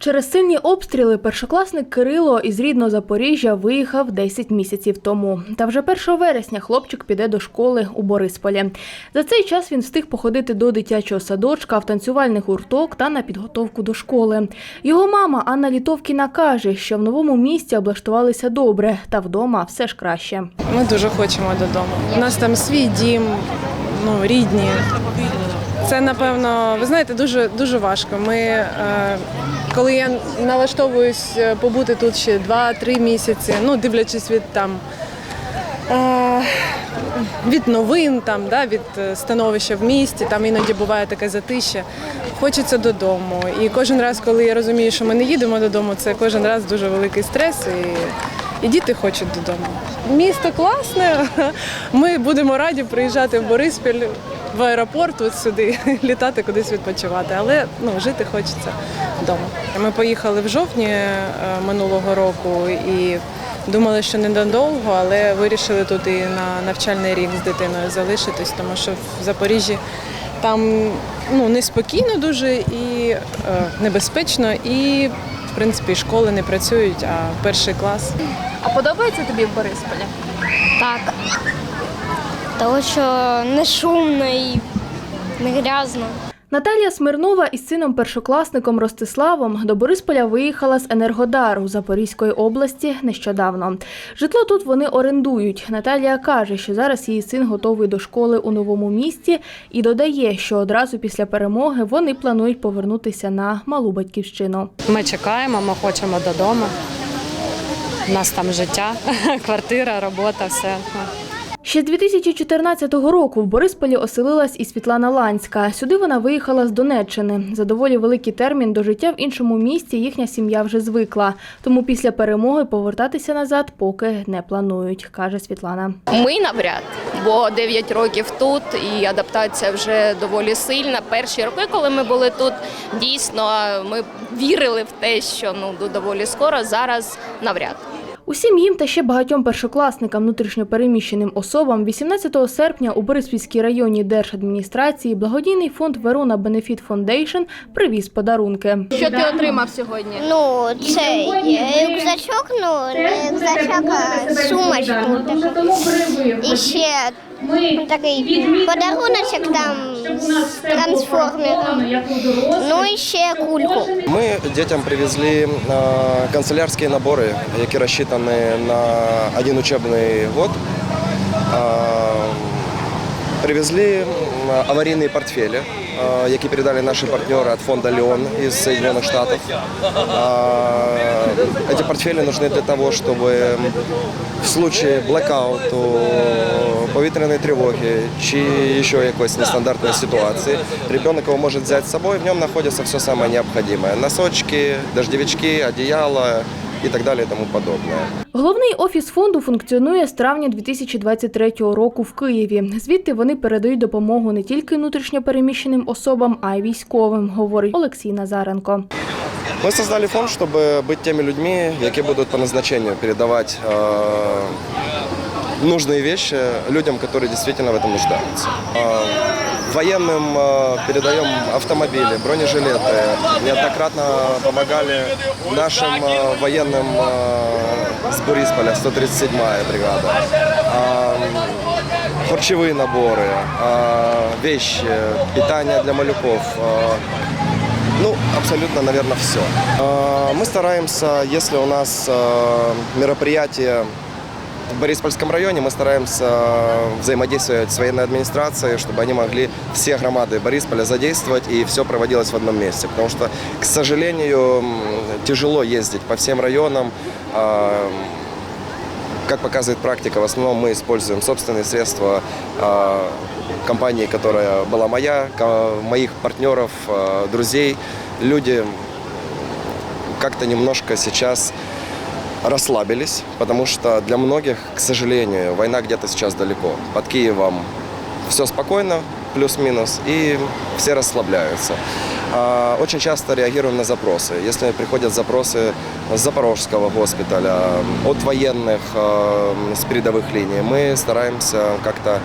Через сильні обстріли першокласник Кирило із рідного Запоріжжя виїхав 10 місяців тому. Та вже 1 вересня хлопчик піде до школи у Борисполі. За цей час він встиг походити до дитячого садочка, в танцювальний гурток та на підготовку до школи. Його мама Анна Літовкіна каже, що в новому місті облаштувалися добре, та вдома все ж краще. Ми дуже хочемо додому. У нас там свій дім, ну рідні. Це напевно, ви знаєте, дуже дуже важко. Ми, е, коли я налаштовуюсь е, побути тут ще 2-3 місяці, ну дивлячись від там. е, Від новин, там, да, від е, становища в місті, там іноді буває таке затище. Хочеться додому. І кожен раз, коли я розумію, що ми не їдемо додому, це кожен раз дуже великий стрес. І, і діти хочуть додому. Місто класне. Ми будемо раді приїжджати в Бориспіль в аеропорт, от сюди, літати кудись відпочивати. Але ну, жити хочеться вдома. Ми поїхали в жовтні е, минулого року і думали, що ненадовго, але вирішили тут і на навчальний рік з дитиною залишитись, тому що в Запоріжжі там ну, неспокійно дуже і е, небезпечно, і в принципі школи не працюють, а перший клас. А подобається тобі в Борисполі? Так. Тому що не шумно і не грязно. Наталія Смирнова із сином першокласником Ростиславом до Борисполя виїхала з Енергодару Запорізької області нещодавно. Житло тут вони орендують. Наталія каже, що зараз її син готовий до школи у новому місті і додає, що одразу після перемоги вони планують повернутися на малу батьківщину. Ми чекаємо, ми хочемо додому. У нас там життя, квартира, робота, все. Ще з 2014 року в Борисполі оселилась і Світлана Ланська. Сюди вона виїхала з Донеччини. За доволі великий термін до життя в іншому місті їхня сім'я вже звикла. Тому після перемоги повертатися назад поки не планують, каже Світлана. Ми навряд, бо 9 років тут і адаптація вже доволі сильна. Перші роки, коли ми були тут, дійсно ми вірили в те, що ну доволі скоро. Зараз навряд. Усім їм та ще багатьом першокласникам внутрішньопереміщеним особам 18 серпня у Бориспільській районній держадміністрації благодійний фонд Верона Бенефіт Фондейшн привіз подарунки. Що ти отримав сьогодні? Ну, це е, рюкзачок, ну, рюкзачок, сумочку таку. І ще такий подаруночок там трансформером. Ну і ще кульку. Ми дітям привезли е, канцелярські набори, які розчитані на один учебний год. Е, Привезли аварійні портфелі, е, які передали наші партнери від фонду Леон із Соединенных Штатов. Е, Эти портфели нужны для того, чтобы в случае блокауту, повітряної тривоги чи ще якоїсь нестандартної ситуації ребенок его может взять с собой, в нем находится все самое необходимое. Носочки, дождевички, одеяло и так далее и тому подобное. Головний офіс фонду функціонує з травня 2023 року в Києві. Звідти вони передають допомогу не тільки внутрішньопереміщеним особам, а й військовим, говорить Олексій Назаренко. Мы создали фонд, чтобы быть теми людьми, які будут по назначению передавать э, нужные вещи людям, которые действительно в этом нуждаются. Военным э, передаем автомобили, бронежилеты. Неоднократно помогали нашим э, военным э, с Борисполя, 137-я бригада. Э, харчевые наборы, э, вещи, питание для малюков. э, ну, абсолютно, наверное, все. Мы стараемся, если у нас мероприятие в Бориспольском районе, мы стараемся взаимодействовать с военной администрацией, чтобы они могли все громады Борисполя задействовать и все проводилось в одном месте. Потому что, к сожалению, тяжело ездить по всем районам. А, Как показывает практика, в основном мы используем собственные средства а, компании, которая была моя, моих партнеров, а, друзей. Люди как-то немножко сейчас расслабились, потому что для многих, к сожалению, война где-то сейчас далеко. Под Киевом все спокойно, плюс-минус, и все расслабляются. А, Очень часто реагируем на запросы. Если приходят запросы с Запорожского госпиталя, от военных э, с передовых линий, мы стараемся как-то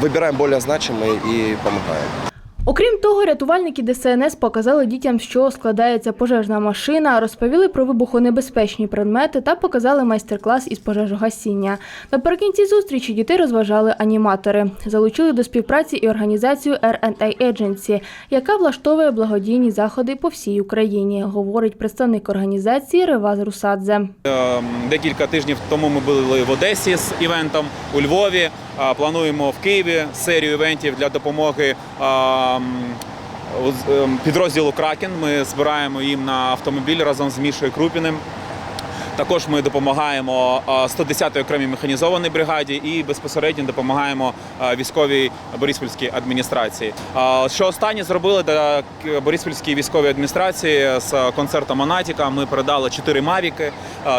выбираем более значимые и помогаем. Окрім того, рятувальники ДСНС показали дітям, що складається пожежна машина, розповіли про вибухонебезпечні предмети та показали майстер-клас із пожежогасіння. Наприкінці зустрічі дітей розважали аніматори. Залучили до співпраці і організацію R&A Agency, яка влаштовує благодійні заходи по всій Україні, говорить представник організації Реваз Русадзе. Е, Декілька тижнів тому ми були в Одесі з івентом у Львові. Плануємо в Києві серію івентів для допомоги підрозділу Кракен. Ми збираємо їм на автомобіль разом з Мішою Крупіним. Також ми допомагаємо е, 110-й окремій механізованій бригаді і безпосередньо допомагаємо е, військовій Бориспільській адміністрації. Е, Що останнє зробили для Бориспільській військовій адміністрації з концертом Монатіка? Ми передали 4 мавіки,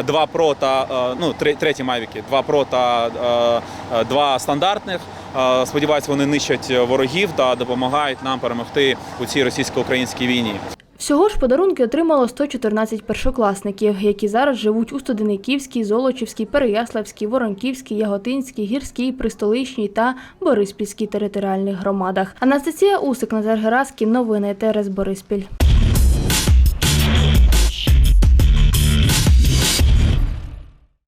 два про та ну треті мавіки, два про та два стандартних. Е, Сподіваюсь, вони нищать ворогів та допомагають нам перемогти у цій російсько-українській війні. Всього ж подарунки отримало 114 першокласників, які зараз живуть у Студениківській, Золочівській, Переяславській, Воронківській, Яготинській, Гірській, Пристоличній та Бориспільській територіальних громадах. Анастасія Усик, Назар Гераськін. Новини ТРС Бориспіль.